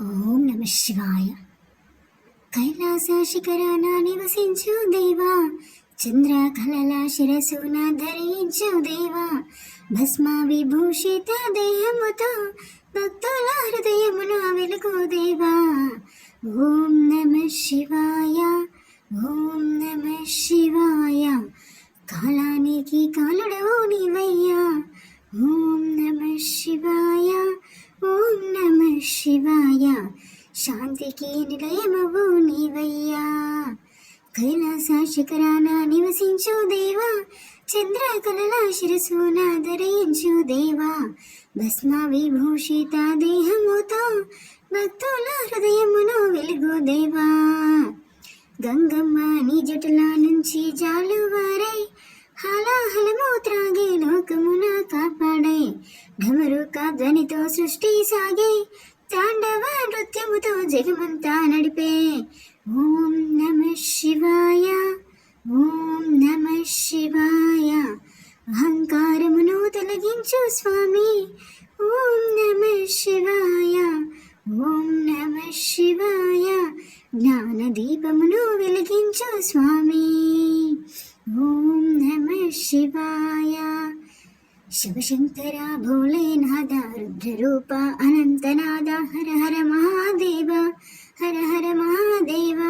ఓం నమ శివాయ. కైలాస శిఖరాన నివసించు దేవా. చంద్ర కళల శిరసున ధరించు దేవా. భస్మ విభూషిత దేహముతో భక్తుల హృదయమును వెలుగు దేవా. ఓం నమ శివాయ. ఓం నమ శివాయ. కాలానికి కాలుడవు నీవయ్యా. ఓం నమ శివాయ. ఓం నమ శివాయ. శాంతికి నిలయమవు నీవయ్యా. కైలాస శిఖరాన నివసించు దేవా. చంద్ర చంద్రకళల శిరసున ధరించు దేవా. భస్మ విభూషిత దేహముతో భక్తుల హృదయమును వెలుగు దేవా. గంగమ్మ నీ జటుల నుంచి జాలువారై సృష్టి సాగే తాండవ నృత్యముతో జగమంతా నడిపే. ఓం నమ శివాయ ఓం నమ శివాయ. అహంకారమును తొలగించు స్వామి. ఓం నమ శివాయ ఓం నమ శివాయ. జ్ఞాన దీపమును వెలిగించు స్వామి. ఓం నమ శివాయ. శివశంకర భోలేనాథ రుద్రరూప అనంతనాద హర హర మహాదేవ హర హర మహాదేవ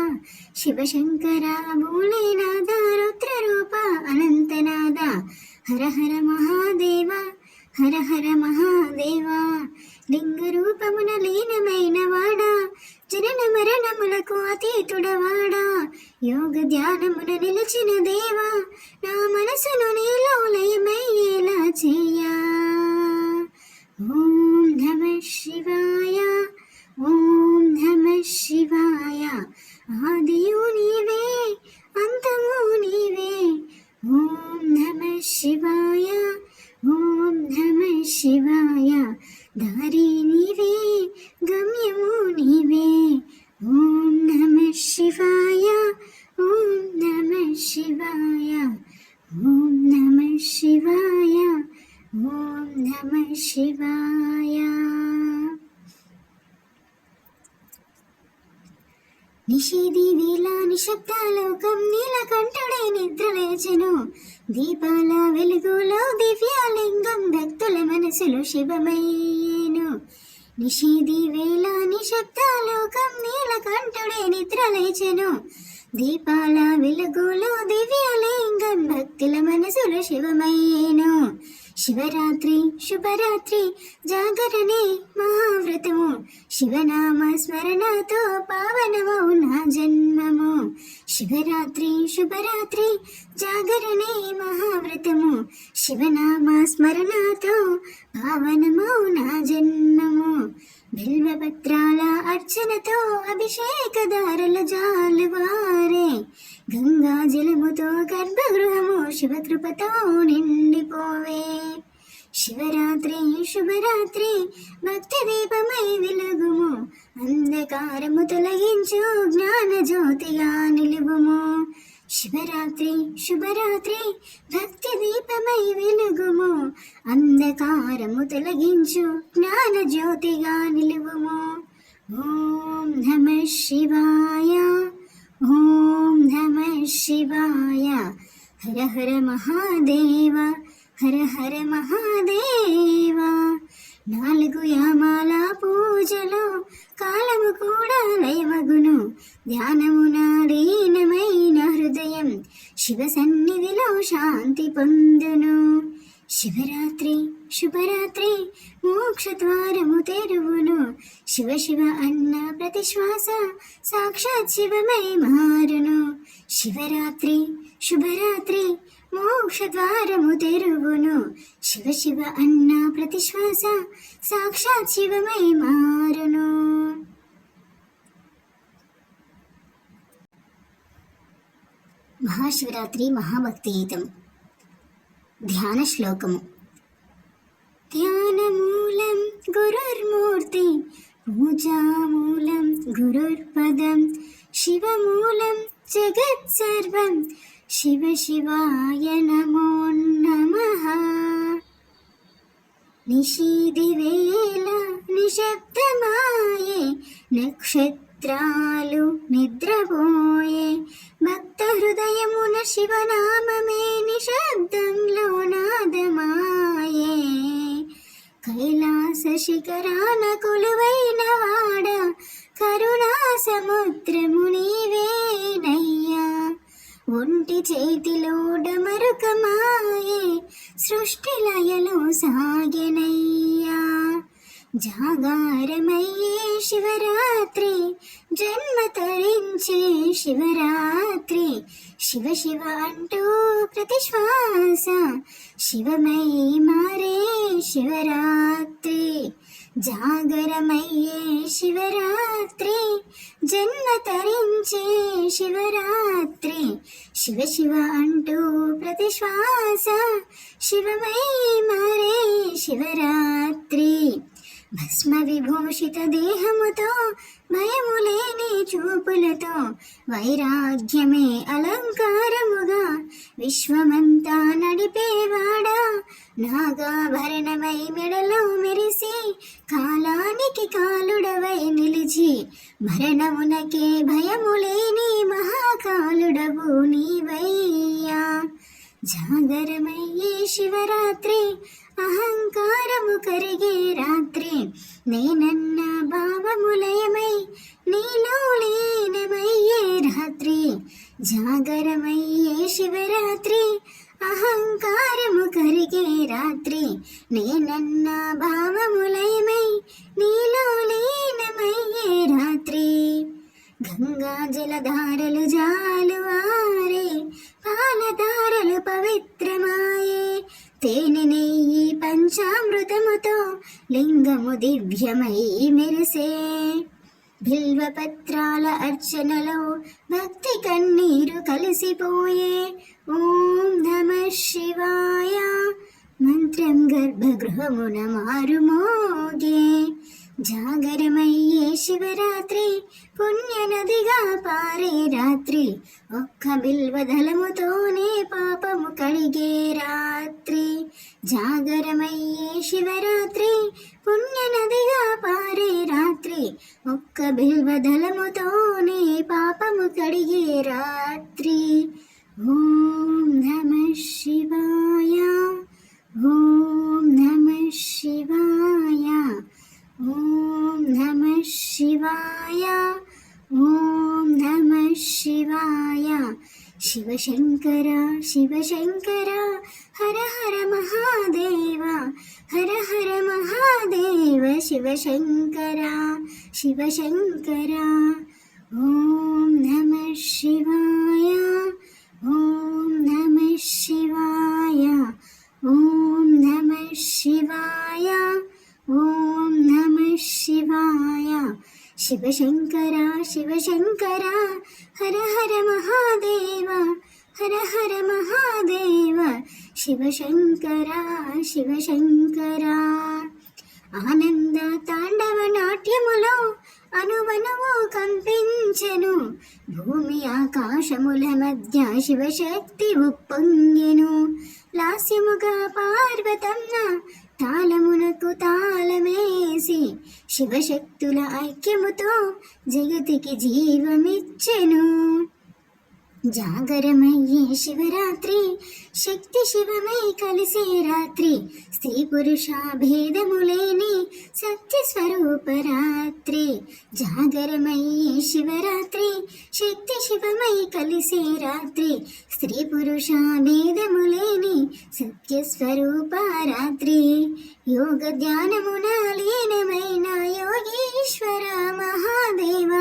శివశంకర భోలేనాథ రుద్రరూప అనంతనాద హర హర మహాదేవ హర హర మహాదేవ లింగ రూపమున లీనమైన వాడా జనన మరణములకు అతీతుడవాడా యోగ ధ్యానమున నిలిచిన దేవా నా మనసును నీలో లయమయ్యేలా cantinho. దీపాల వెలుగులో దివ్యాలింగం భక్తుల మనసులు శివమయ్యేను నిషేధి వేళ నిశబ్దాలోకం నీలకంఠుడే నిద్రలేచెను. దీపాల వెలుగులో దివ్యలింగం భక్తుల మనసులు శివమయ్యేను. శివరాత్రి శుభరాత్రి జాగరణే మహావ్రతము. శివనామ స్మరణతో పావనమౌ నా జన్మము. శివరాత్రి శుభరాత్రి జాగరణే మహావ్రతము. శివనామ స్మరణతో పావనమౌ నా జన్మము. బిల్వపత్రాల అర్చనతో అభిషేక దారుల జాలువారే. గంగా జలముతో గర్భగృహము శివకృపతో నిండిపోవే. శివరాత్రి శుభరాత్రి భక్తి దీపమై వెలుగుము. అంధకారము తొలగించు జ్ఞాన జ్యోతిగా నిలువుము శుభరాత్రి శుభరాత్రి భక్తి దీపమై వెలుగుము. అంధకారము తొలగించు జ్ఞాన జ్యోతిగా నిలువుము. ఓం నమ శివాయ ఓం నమ శివాయ. హర హర మహాదేవ హర హర మహాదేవ. నాలుగు యామాల పూజలో కాలము కూడా లయమగును ధ్యానము లీనమైన హృదయం శివ సన్నిధిలో శాంతి పొందును. శివరాత్రి శుభరాత్రి మోక్షద్వారము తెరువును. శివ శివ అన్న ప్రతిశ్వాస సాక్షాత్ శివమై మారును. శివరాత్రి శుభరాత్రి మోక్షద్వారము తెరువును. శివ శివ అన్న ప్రతిశ్వాస సాక్షాత్ శివమై మారును. మహాశివరాత్రి మహాభక్తిగీతం. ధ్యాన శ్లోకము. ధ్యానమూలం గురుర్మూర్తి పూజామూలం గురుర్పదం శివమూలం జగత్సర్వం శివ శివాయ నమో నమ నిషీది వేళ నిశ్శబ్దమాయే నక్షత్రాలు నిద్రపోయే భక్త హృదయమున శివనామమే నిశబ్దంలో నాదమాయే. కైలాస శిఖరాన కొలువైన ఒంటి చేతిలో డమరుకమాయే సృష్టి లయలో సాగెనయ్యా. జాగారమయ్యే శివరాత్రి జన్మ తరించే శివరాత్రి. శివ శివ అంటూ ప్రతి శ్వాస శివమై మారే శివరాత్రి. జాగరమయ్యే శివరాత్రి జన్మ తరించే శివరాత్రి. శివ శివ అంటూ ప్రతి శ్వాస శివమై మారే శివరాత్రి. భస్మ విభూషిత దేహముతో భయము లేని చూపులతో వైరాగ్యమే అలంకారముగా విశ్వమంతా నడిపేవాడా? నాగాభరణమై మెడలో మెరిసి కాలానికి కాలుడవై నిలిచి మరణమునకే భయము లేని మహాకాలుడవు నీవయ్యా. జాగరమయ్యే శివరాత్రి అహంకారము కరిగే రాత్రి నేనన్న భావములయమై నీలో లీనమయ్యే రాత్రి జాగరమయ్యే శివరాత్రి అహంకారము కరిగే రాత్రి నేనన్న భావములయమై నీలో లీనమయ్యే రాత్రి గంగా జలధారలు జాలు ఆరే పాలధారలు పవిత్రమాయే. తేనె నెయ్యి పంచామృతముతో లింగము దివ్యమై మెరిసే. బిల్వపత్రాల అర్చనలో భక్తి కన్నీరు కలిసిపోయే. ఓం నమ శివాయ. మంత్రం గర్భగృహమున మారుమోగే. జాగరమయ్యే శివరాత్రి పుణ్యనదిగా పారే రాత్రి. ఒక్క బిల్వదలముతోనే పాపము కడిగే రాత్రి. జాగరమయ్యే శివరాత్రి పుణ్యనదిగా పారే రాత్రి. ఒక్క బిల్వదలముతోనే పాపము కడిగే రాత్రి. ఓం నమ శివాయ. ఓం నమ శివాయ. ఓం నమ శివాయ ఓం నమ శివాయ శివశంకర శివశంకర హర హర మహాదేవ హర హర మహాదేవ శివశంకర శివశంకర ఓం నమ శివాయ ఓం నమ శివాయ ఓం నమ శివాయ ఓం నమ శివాయ. శివశంకర శివశంకర. హర హర మహాదేవ హర హర మహాదేవ. శివశంకర శివశంకర. ఆనంద తాండవ నాట్యములో అనువనువు కంపించెను. భూమి ఆకాశముల మధ్య శివశక్తి ఉప్పొంగెను. లాస్యముగా పార్వతమ్మ తాళమునకు తాళమేసి శివశక్తుల ఐక్యముతో జగతికి జీవమిచ్చెను. జాగరమయ్యే శివరాత్రి శక్తి శివమై కలిసే రాత్రి. స్త్రీ పురుష భేదము లేని సత్య స్వరూప రాత్రి. జాగరమయ్యే శివరాత్రి శక్తి శివమై కలిసే రాత్రి. స్త్రీ పురుష భేదము లేని సత్య స్వరూప రాత్రి. యోగ ధ్యానమున లీనమైన యోగీశ్వర మహాదేవ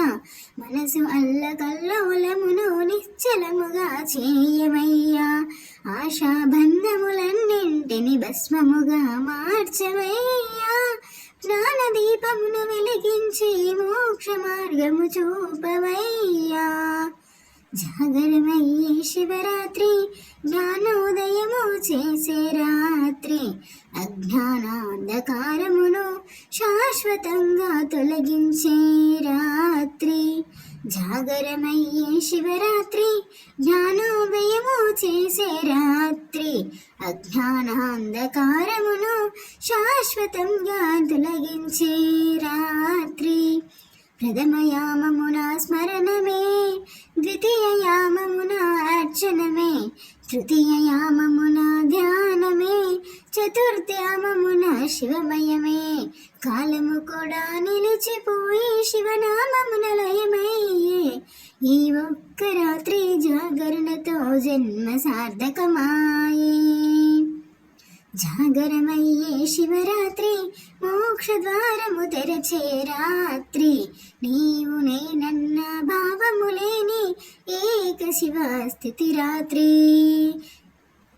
మనసు అల్లకల్లోలమును నిశ్చలముగా చేయమయ్యా. ఆశాబంధములన్నింటిని భస్మముగా మార్చవయ్యా జ్ఞాన దీపమును వెలిగించి మోక్ష మార్గము చూపవయ్యా. జాగరమయ్యే శివరాత్రి జ్ఞానోదయం చేసే రాత్రి అజ్ఞానాంధకారమును శాశ్వతంగా తొలగించే రాత్రి. జాగరమయ్యే శివరాత్రి జ్ఞానోదయము చేసే రాత్రి అజ్ఞానాంధకారమును శాశ్వతంగా తొలగించే రాత్రి. ప్రథమయామమున స్మరణమే ద్వితీయయామమున అర్చనమే తృతీయయామమున ధ్యానమే చతుర్థయామమున శివమయమే కాలము కూడా నిలిచిపోయి శివనామమున లయమయ్యే ఈ ఒక్క రాత్రి జాగరణతో జన్మ సార్థకమాయే. జాగరమయ్యే శివరాత్రి మోక్ష ద్వారము తెరచే రాత్రి నీవు నేనన్న భావము లేని ఏక శివస్థితి రాత్రి.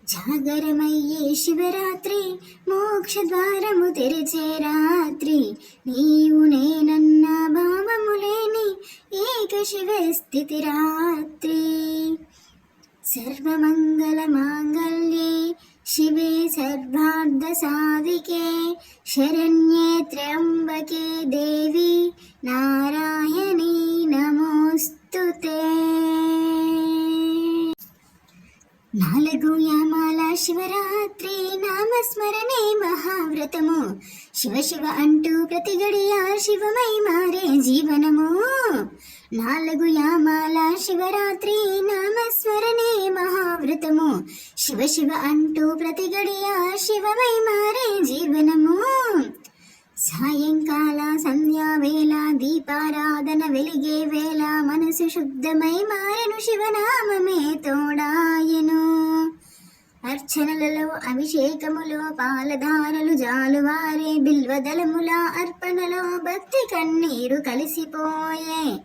జాగరమయ్యే శివరాత్రి మోక్ష ద్వారము తెరిచే రాత్రి. నీవు నేనన్న భావము లేని ఏక శివస్థితి రాత్రి. సర్వమంగళ మాంగళ్యే శివే సర్వార్థ సాధికే శరణ్యే త్ర్యంబకే దేవి నారాయణీ నమోస్తుతే నాలుగు యామాల శివరాత్రి నామస్మరణే మహావ్రతము శివ శివ అంటూ ప్రతి గడియ శివమై మారే జీవనము నాలుగు యామాల శివరాత్రి నామస్మరణే మహావ్రతము. శివ శివ అంటూ ప్రతి గడియ శివమై మారే జీవనము. సాయంకాల సంధ్యా వేళ దీపారాధన వెలిగే వేళ మనసు శుద్ధమై మారెను శివనామమే తోడాయను. అర్చనలలో అభిషేకములో పాలధారలు జాలువారే బిల్వదలముల అర్పణలో భక్తి కన్నీరు కలిసిపోయే.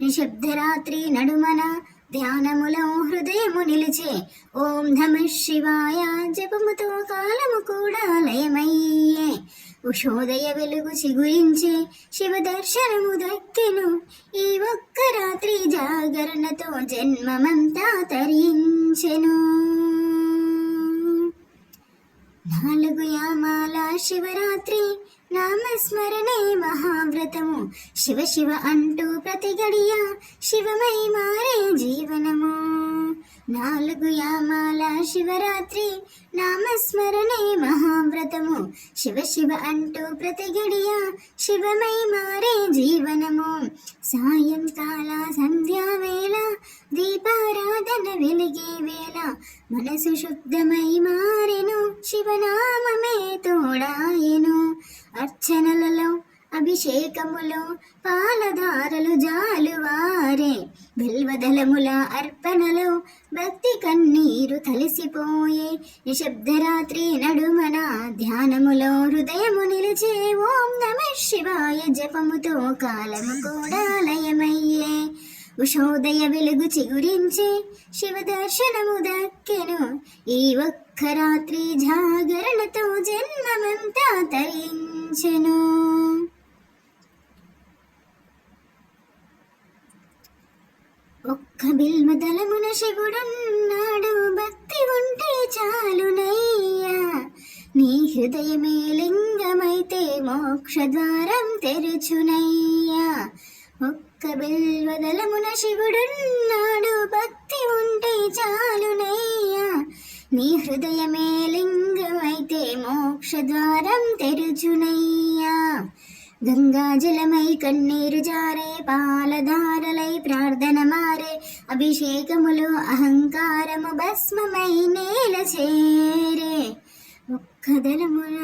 నిశబ్దరాత్రి నడుమన ధ్యానములో హృదయము నిలిచే. ఓం నమ శివాయ. జపముతో కాలము కూడా లయమయ్యే. ఉషోదయ వెలుగు చిగురించే శివ దర్శనము దక్కెను. ఈ ఒక్క రాత్రి జాగరణతో జన్మమంతా తరించెను. నాలుగు యామాల శివరాత్రి నామస్మరణే మహావ్రతము. శివ శివ అంటూ ప్రతి గడియ శివమై మారే జీవనము. నాలుగు యామాల శివరాత్రి నామస్మరణే మహావ్రతము. శివ శివ అంటూ ప్రతి గడియ శివమై మారే జీవనము. సాయంకాల సంధ్యావేళ దీపారాధన వెలిగే వేళ. మనసు శుద్ధమై మారెను శివనామమే తోడాయెను. అర్చనలలో అభిషేకములో పాలధారలు జాలువారే. బిల్వదలముల అర్పణలో భక్తి కన్నీరు తలిసిపోయే. నిశబ్దరాత్రి నడుమన ధ్యానములో హృదయము నిలిచే. ఓం నమ శివాయ జపముతో కాలము కూడా లయమయ్యే. ఉషోదయ వెలుగు చిగురించి శివ దర్శనము దక్కెను. ఈ ఒక్క రాత్రి జాగరణతో జన్మమంతా తరించెను. ఒక్క బిల్మదలమున శివుడున్నాడు భక్తి ఉంటే చాలునయ్యా నీ హృదయమే లింగమైతే మోక్షద్వారం తెరుచునయ్యా ఒక్క బిల్వదలమున శివుడున్నాడు భక్తి ఉంటే చాలునయ్యా నీ హృదయమే లింగమైతే మోక్షద్వారం తెరుచునయ్యా గంగాజలమై కన్నీరు జారే పాలధారలై ప్రార్థన మారే అభిషేకములు అహంకారము భస్మమై నేల చేరే. ఒక్కదలమున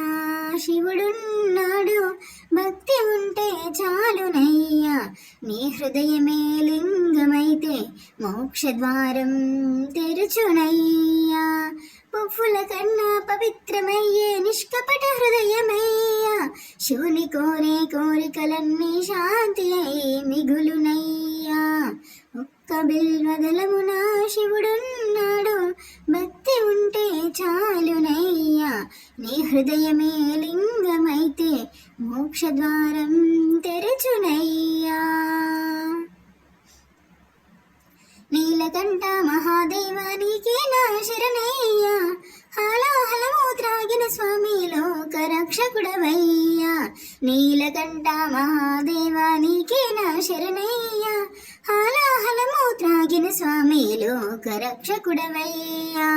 శివుడున్నాడు. భక్తి ఉంటే చాలునయ్యా. నీ హృదయమే లింగమైతే మోక్షద్వారం తెరుచునయ్యా. పువ్వుల కన్నా పవిత్రమయ్యే నిష్కపట హృదయమయ్యా. శివుని కోరే కోరికలన్నీ శాంతి అయి మిగులునయ్యా. కబిల్వదలమున శివుడున్నాడు. భక్తి ఉంటే చాలునయ్యా నీ హృదయమే లింగమైతే మోక్షద్వారం తెరచునయ్యా నీలకంఠ మహాదేవానికి నా శరణయ్యా. హాలాహలము త్రాగిన స్వామి లోక రక్షకుడవయ్యా నీలకంఠ మహాదేవానికి నా శరణయ్యా. హాలాహలము త్రాగిన స్వామి లోక రక్షకుడవయ్యా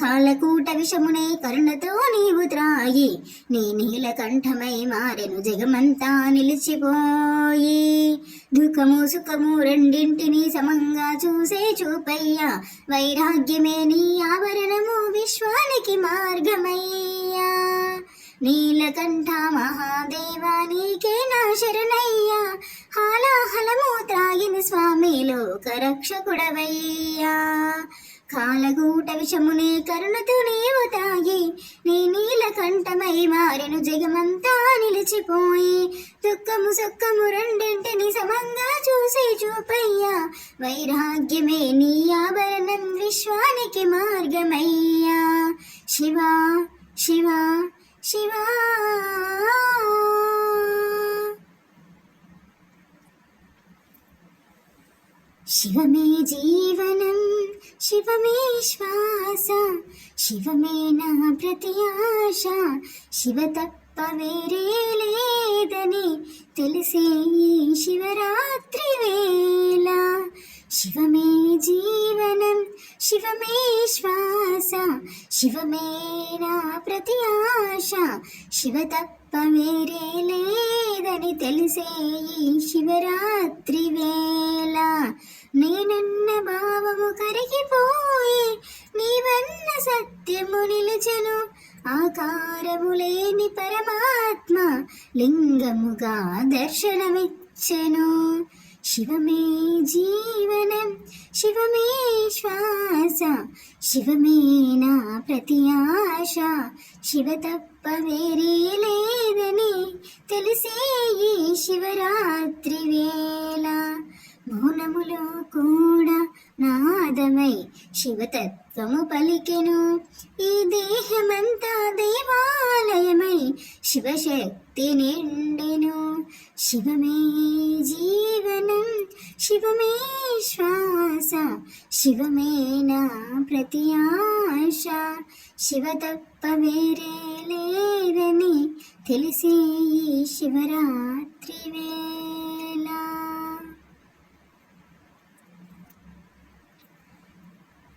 కాలకూట విషమునే కరుణతో నీవు త్రాయి. నీ నీలకంఠమై మారెను జగమంతా నిలిచిపోయి. దుఃఖము సుఖము రెండింటినీ సమంగా చూసే చూపయ్యా. వైరాగ్యమే నీ ఆభరణము విశ్వానికి మార్గమయ్యా. నీలకంఠ మహాదేవా నీకే నా శరణయ్యా. హాలాహలము త్రాగిన స్వామి లోకరక్షకుడవయ్యా. కాలగూట విషమునే కరుణతో నీవు తాగి నీ నీలకంఠమై మారెను జగమంతా నిలిచిపోయి. దుఃఖము సుఖము రెండింటిని సమంగా చూసి చూపయ్యా. వైరాగ్యమే నీ ఆభరణం విశ్వానికి మార్గమయ్యా. శివా శివా శివా. శివమే జీవనం. శివమే శ్వాస శివమే నా ప్రతి ఆశ శివ తప్ప వేరే లేదని తెలిసే ఈ శివరాత్రి వేళ. శివమే జీవనం శివమే శ్వాస శివమే నా ప్రతి ఆశ శివ తప్ప వేరే లేదని తెలిసే ఈ శివరాత్రి వేళ. నేనన్న భావము కరిగిపోయి నీవన్న సత్యము నిలుచను. ఆకారము లేని పరమాత్మ లింగముగా దర్శనమిచ్చెను. శివమే జీవనం శివమే శ్వాస శివమే నా ప్రతి ఆశ. శివ తప్ప వేరే లేదని తెలిసే ఈ శివరాత్రి వేళ. మౌనములో కూడా నాదమై శివతత్వము పలికెను. ఈ దేహమంతా దేవాలయమై శివశక్తి నిండెను. శివమే జీవనం శివమే శ్వాస శివమే నా ప్రతి ఆశ. శివ తప్ప వేరే లేదని తెలిసే ఈ శివరాత్రి వేళ.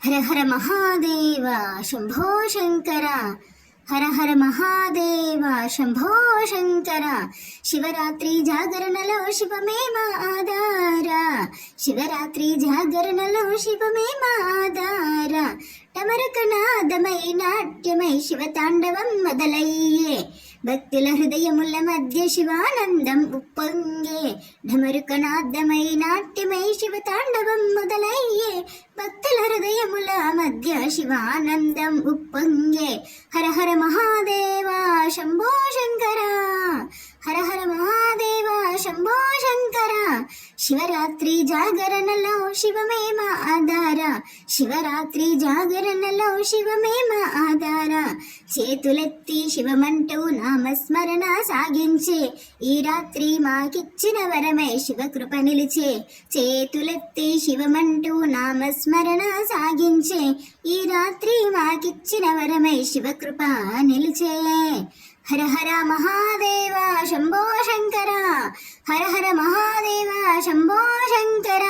హర హర మహాదేవ శంభో శంకర హర హర మహాదేవ శంభో శంకర శివరాత్రి జాగరణలో శివమే మా ఆధార శివరాత్రి జాగరణలో శివమే మా ఆధార టమరకనాదమై నాట్యమై శివతాండవం మొదలయ్యే భక్తుల హృదయముల మధ్య శివానందం ఉప్పొంగే ఢమరుకనాదమై నాట్యమై శివతాండవం మొదలయ్యే భక్తుల హృదయముల మధ్య శివానందం ఉప్పొంగే హర హర మహాదేవ శంభో శంకర హర హర మహాదేవ శంభో శంకర. శివరాత్రి జాగరణలో శివమే మా ఆధార. శివరాత్రి జాగరణలో శివమే మా ఆధార. చేతులెత్తి శివమంటూ నామస్మరణ సాగించే. ఈ రాత్రి మాకిచ్చిన వరమే శివకృప నిలిచే. చేతులెత్తి శివమంటూ నామస్మరణ సాగించే. ఈ రాత్రి మాకిచ్చిన వరమే శివకృప నిలిచే. హర హర మహాదేవ శంభో శంకర హర హర మహాదేవ శంభో శంకర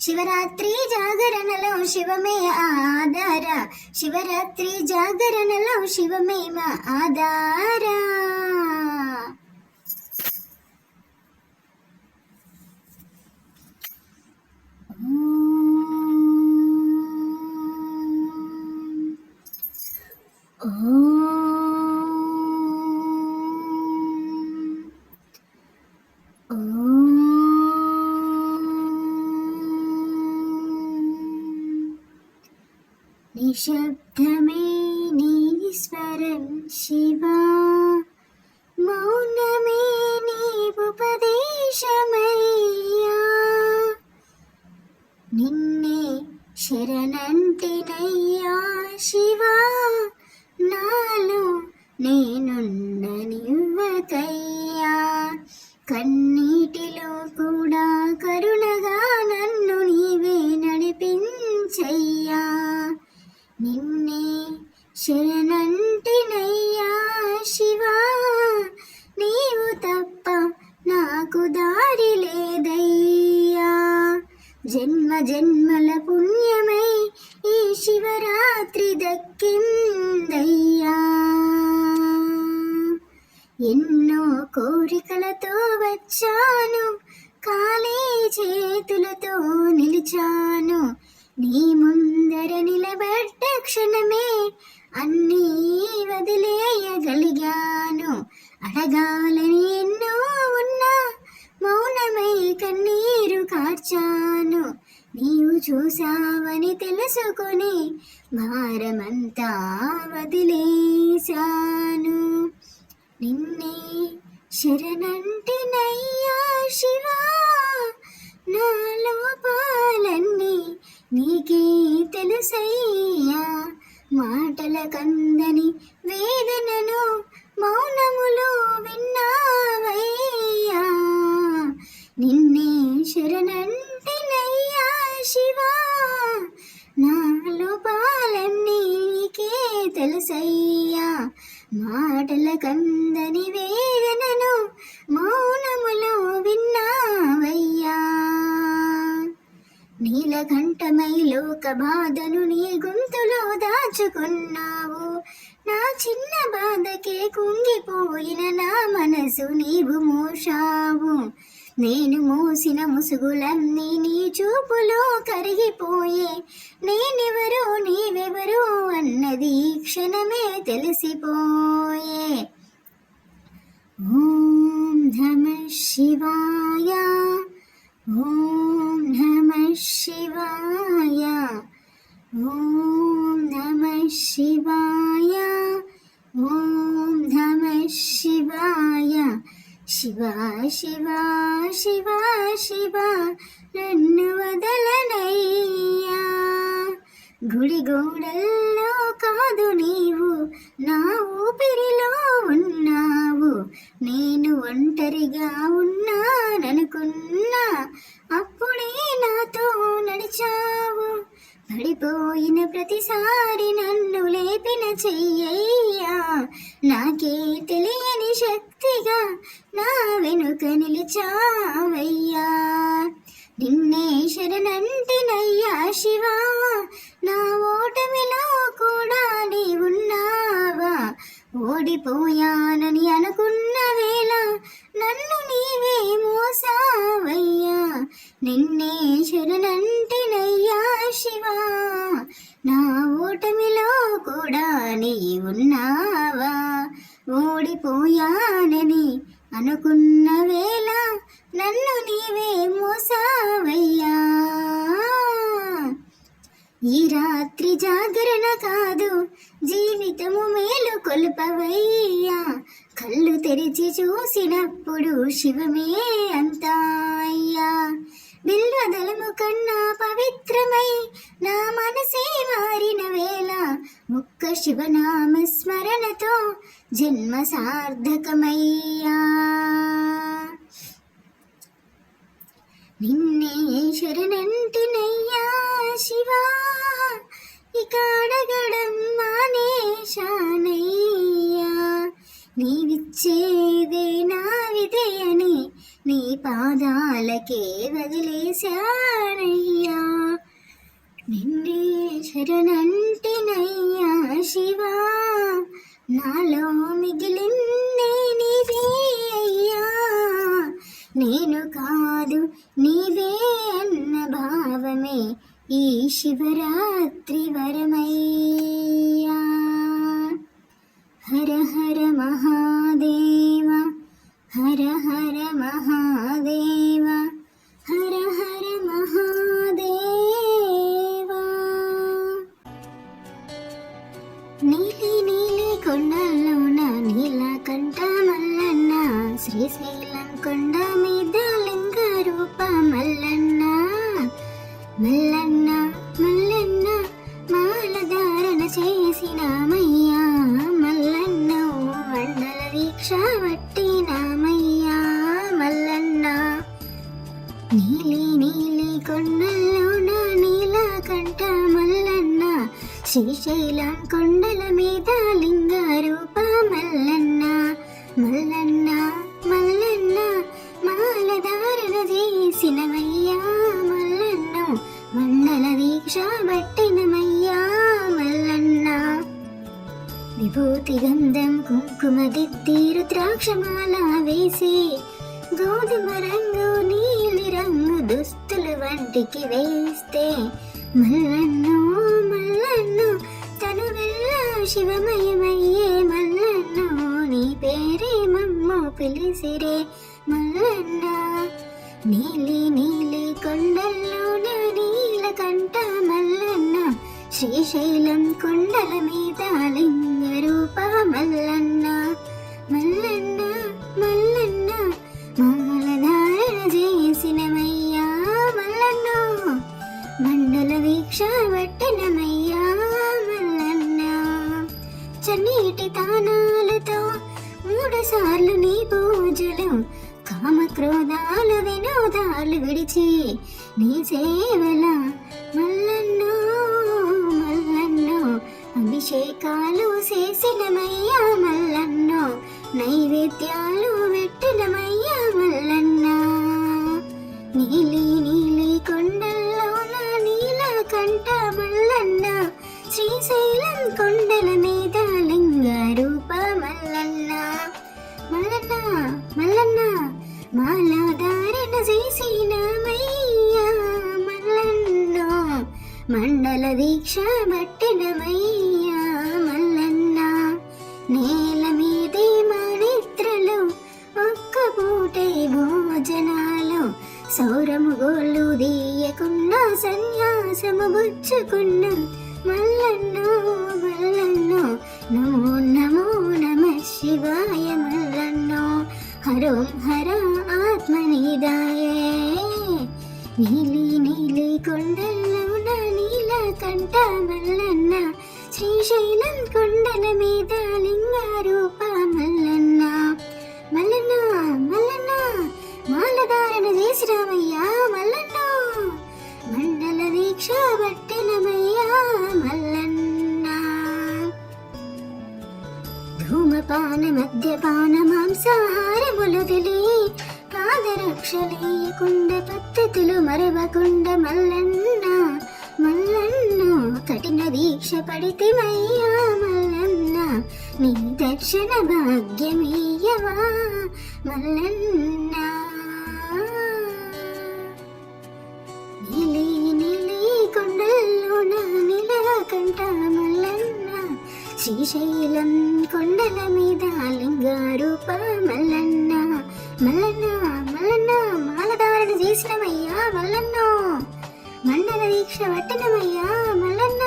శివరాత్రి జాగరణలో శివమే ఆధార శివరాత్రి జాగరణలో శివమే మా ఆధార నిశబ్దమే నీ స్వరం శివా. మౌనమే నీ ఉపదేశమయ్యా. నిన్నే శరణంటినయ్యా శివా. నాలో నేనున్న నివ్వకయ్యా కన్నీటి శరణంటినయ్యా శివా నీవు తప్ప నాకు దారి లేదయ్యా. జన్మ జన్మల పుణ్యమై ఈ శివరాత్రి దక్కిందయ్యా. ఎన్నో కోరికలతో వచ్చాను కాలే చేతులతో నిలిచాను. నీ ముందర నిలబడ్డ క్షణమే అన్నీ వదిలేయగలిగాను అడగాలని ఎన్నో ఉన్నా మౌనమై కన్నీరు కార్చాను. నీవు చూసావని తెలుసుకొని భారమంతా వదిలేశాను. నిన్నే శరణంటినయ్యా శివా నా లోపాలన్నీ నీకే తెలుసయ్యా. మాటల కందని వేదనను మౌనములో విన్నావయ్యా. నిన్నే శరణంటినయ్యా శివా. నాలో లోపాలన్నీ నీకే తెలుసయ్యా. మాటల కందని వేదనను మౌనములో విన్నావయ్యా. నీలకంఠమై లోక బాధను నీ గొంతులో దాచుకున్నావు. నా చిన్న బాధకే కుంగిపోయిన నా మనసు నీవు మోషావు నేను మోసిన ముసుగులన్నీ నీ చూపులో కరిగిపోయే. నేనెవరో నీవెవరో అన్నది క్షణమే తెలిసిపోయే. ఓం నమ శివాయ. ఓం నమ శివాయ. ఓం నమ శివాయ. ఓం నమ శివాయ. శివ శివ శివ శివ నన్ను వదలనయ్యా. గుడి గోడల్లో కాదు నీవు నా ఊపిరిలో ఉన్నావు. నేను ఒంటరిగా పోయానని అనుకున్న వేళ నన్ను నీవే మోసావయ్యా. నిన్నే శరణంటినయ్యా శివా. నా ఓటమిలో కూడా నీవున్నావా? ఓడిపోయానని అనుకున్న వేళ నన్ను నీవే మోసావయ్యా. ఈ రాత్రి జాగరణ శివమే అంతా అయ్యా. బిల్వదలము కన్నా పవిత్రమై నా మనసే మారిన వేళ ముక్క శివనామ స్మరణతో జన్మ సార్థకమయ్యా. నిన్నే శరణంటినయ్యా శివా. ఇక అడగడం మానేశానయ్యా. నీవిచ్చేదే నా విధేయని నీ పాదాలకే వదిలేశానయ్యా. నిన్నే శరణంటినయ్యా శివా. నాలో మిగిలిందే నీలి నీలి కొండల్లోన నీలకంఠ మల్లన్న. శ్రీశైలం కొండల మీద లింగ రూప మల్లన్న. మల్లన్న మల్లన్న మాలధారణ చేసినవయ్యా మల్లన్న. మండల దీక్ష పట్టినమయ్యా మల్లన్న. విభూతి గంధం కుంకుమ దిద్ది రుద్రాక్షమాల వేసి. గోధుమ రంగు వంటికి వేస్తే మల్లన్నో మల్లన్నో తను వెళ్ళ శివమయమయ్యే మల్లన్నో నీ పేరే మమ్మ పిలిసిరే మల్లన్న. నీలి నీలి కొండల్లోన నీలకంఠ మల్లన్న. శ్రీశైలం కొండల మీద లింగ మండల దీక్ష పట్టినమయ్యా మల్లన్న నేల మీదే మానిత్రలు ఒక్క పూటే భోజనాలు. సౌరము గోళ్ళు దీయకుండా సన్యాసము బుచ్చుకున్నాం ధూమపాన మద్యపాన మాంసాహారములు మాంసాహారములొదిలి పాదరక్షలేయకుండ పద్ధతులు మరవకుండ మల్లన్న మల్లన్న కఠిన దీక్ష పడితే మయ్యా మల్లన్న నీ దర్శన భాగ్యమీయవా మల్లన్న. శ్రీశైలం కొండల మీద లింగారూప మల్లన్న. మల్లన్న మల్లన్న మాలధారణ చేసినమయ్యా మల్లన్నో. మండల దీక్ష పట్టినమయ్యా మల్లన్న.